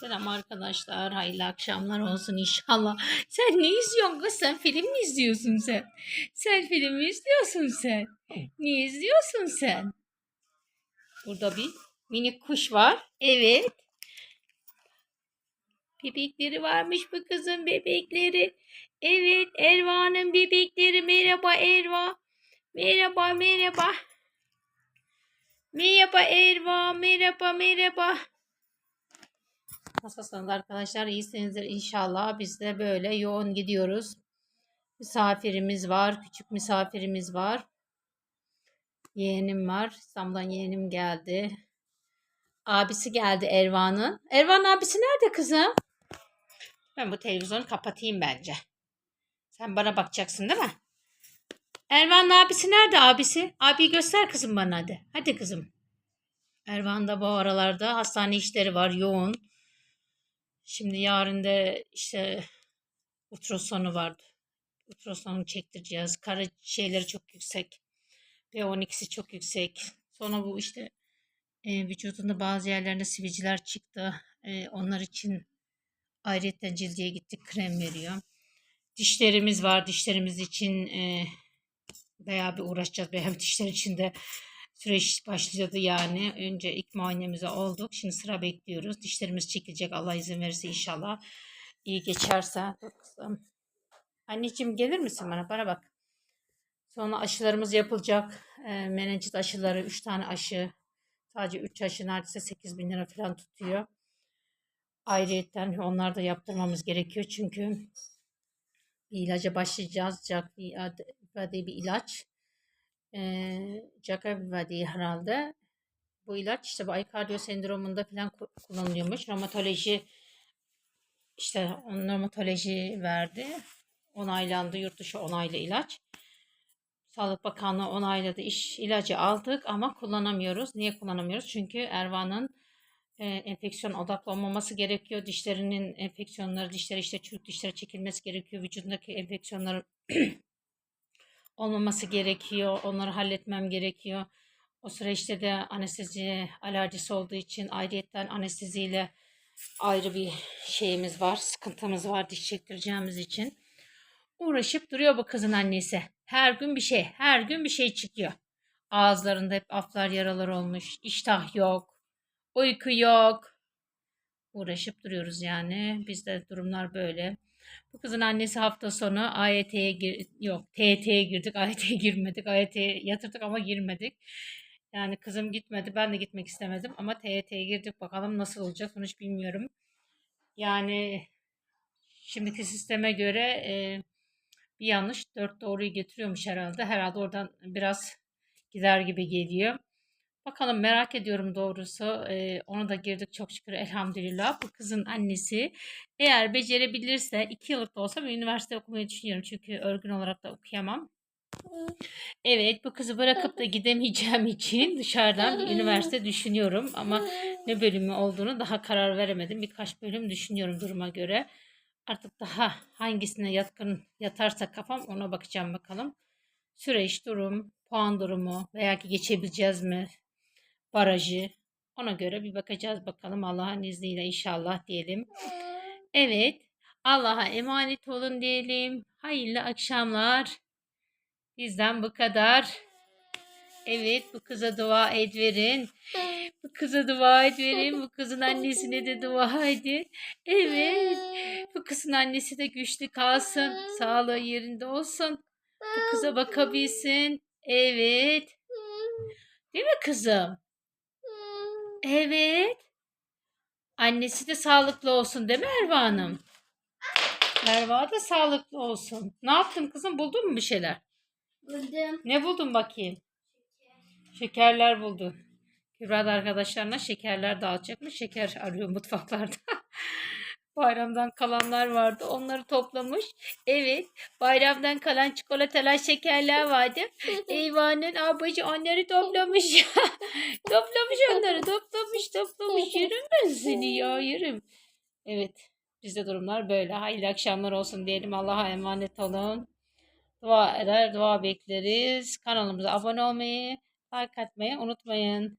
Selam arkadaşlar. Hayırlı akşamlar olsun inşallah. Sen ne izliyorsun kız? Sen film mi izliyorsun sen? Sen film mi izliyorsun sen? Ne izliyorsun sen? Burada bir minik kuş var. Evet. Bebekleri varmış bu kızın bebekleri. Evet Erva'nın bebekleri. Merhaba Erva. Merhaba merhaba. Merhaba Erva. Merhaba merhaba. Nasılsınız arkadaşlar? İyisinizdir inşallah. Biz de böyle yoğun gidiyoruz. Misafirimiz var. Küçük misafirimiz var. Yeğenim var. İstanbul'dan yeğenim geldi. Abisi geldi Ervan'ın. Ervan abisi nerede kızım? Ben bu televizyonu kapatayım bence. Sen bana bakacaksın değil mi? Ervan'ın abisi nerede abisi? Abi göster kızım bana hadi. Hadi kızım. Ervan da bu aralarda hastane işleri var yoğun. Şimdi yarın da işte ultrasonu vardı. Ultrasonu çektireceğiz. Kara şeyleri çok yüksek. B12'si çok yüksek. Sonra bu işte e, vücudunda bazı yerlerinde sivilceler çıktı. E, onlar için ayrıca cildiye gittik krem veriyor. Dişlerimiz var. Dişlerimiz için e, bayağı bir uğraşacağız. Bayağı bir dişler için de süreç başladı yani. Önce ilk muayenemize olduk. Şimdi sıra bekliyoruz. Dişlerimiz çekilecek. Allah izin verirse inşallah. iyi geçerse. Anneciğim gelir misin bana? Bana bak. Sonra aşılarımız yapılacak. E, menenjit aşıları. 3 tane aşı. Sadece 3 aşı neredeyse 8 bin lira falan tutuyor. Ayrıyetten onlar da yaptırmamız gerekiyor. Çünkü bir ilaca başlayacağız. Diye bir ilaç e, diye herhalde. Bu ilaç işte bu aykardiyo sendromunda falan ku- kullanılıyormuş. Romatoloji işte romatoloji verdi. Onaylandı. Yurt dışı onaylı ilaç. Sağlık Bakanlığı onayladı. İş, ilacı aldık ama kullanamıyoruz. Niye kullanamıyoruz? Çünkü Erva'nın e, enfeksiyon odaklı olmaması gerekiyor. Dişlerinin enfeksiyonları, dişleri işte çürük dişlere çekilmesi gerekiyor. Vücudundaki enfeksiyonları olmaması gerekiyor. Onları halletmem gerekiyor. O süreçte de anestezi alerjisi olduğu için ayrıyetten anesteziyle ayrı bir şeyimiz var. Sıkıntımız var diş çektireceğimiz için. Uğraşıp duruyor bu kızın annesi. Her gün bir şey, her gün bir şey çıkıyor. Ağızlarında hep aflar yaralar olmuş. İştah yok. Uyku yok. Uğraşıp duruyoruz yani. Bizde durumlar böyle. Bu kızın annesi hafta sonu AYT'ye gir yok TYT'ye girdik. AYT'ye girmedik. AYT'ye yatırdık ama girmedik. Yani kızım gitmedi. Ben de gitmek istemedim ama TYT'ye girdik. Bakalım nasıl olacak sonuç bilmiyorum. Yani şimdiki sisteme göre e, bir yanlış dört doğruyu getiriyormuş herhalde. Herhalde oradan biraz gider gibi geliyor. Bakalım merak ediyorum doğrusu. Ee, ona da girdik çok şükür elhamdülillah. Bu kızın annesi eğer becerebilirse iki yıllık da olsa bir üniversite okumayı düşünüyorum. Çünkü örgün olarak da okuyamam. Evet bu kızı bırakıp da gidemeyeceğim için dışarıdan bir üniversite düşünüyorum. Ama ne bölümü olduğunu daha karar veremedim. Birkaç bölüm düşünüyorum duruma göre. Artık daha hangisine yatkın yatarsa kafam ona bakacağım bakalım. Süreç, durum, puan durumu veya ki geçebileceğiz mi barajı. Ona göre bir bakacağız bakalım Allah'ın izniyle inşallah diyelim. Evet. Allah'a emanet olun diyelim. Hayırlı akşamlar. Bizden bu kadar. Evet bu kıza dua et verin. Bu kıza dua et verin. Bu kızın annesine de dua edin. Evet. Bu kızın annesi de güçlü kalsın. Sağlığı yerinde olsun. Bu kıza bakabilsin. Evet. Değil mi kızım? Evet. Annesi de sağlıklı olsun değil mi Erva Hanım? Erva da sağlıklı olsun. Ne yaptın kızım? Buldun mu bir şeyler? Buldum. Ne buldun bakayım? Şekerler buldun. Kübra da arkadaşlarına şekerler dağıtacakmış. Şeker arıyor mutfaklarda. Bayramdan kalanlar vardı. Onları toplamış. Evet. Bayramdan kalan çikolatalar, şekerler vardı. Eyvanın abacı onları toplamış. toplamış onları. Toplamış, toplamış. Yerim ben seni ya, yerim. Evet. Bizde durumlar böyle. Hayırlı akşamlar olsun diyelim. Allah'a emanet olun. Dua eder, dua bekleriz. Kanalımıza abone olmayı, like atmayı unutmayın.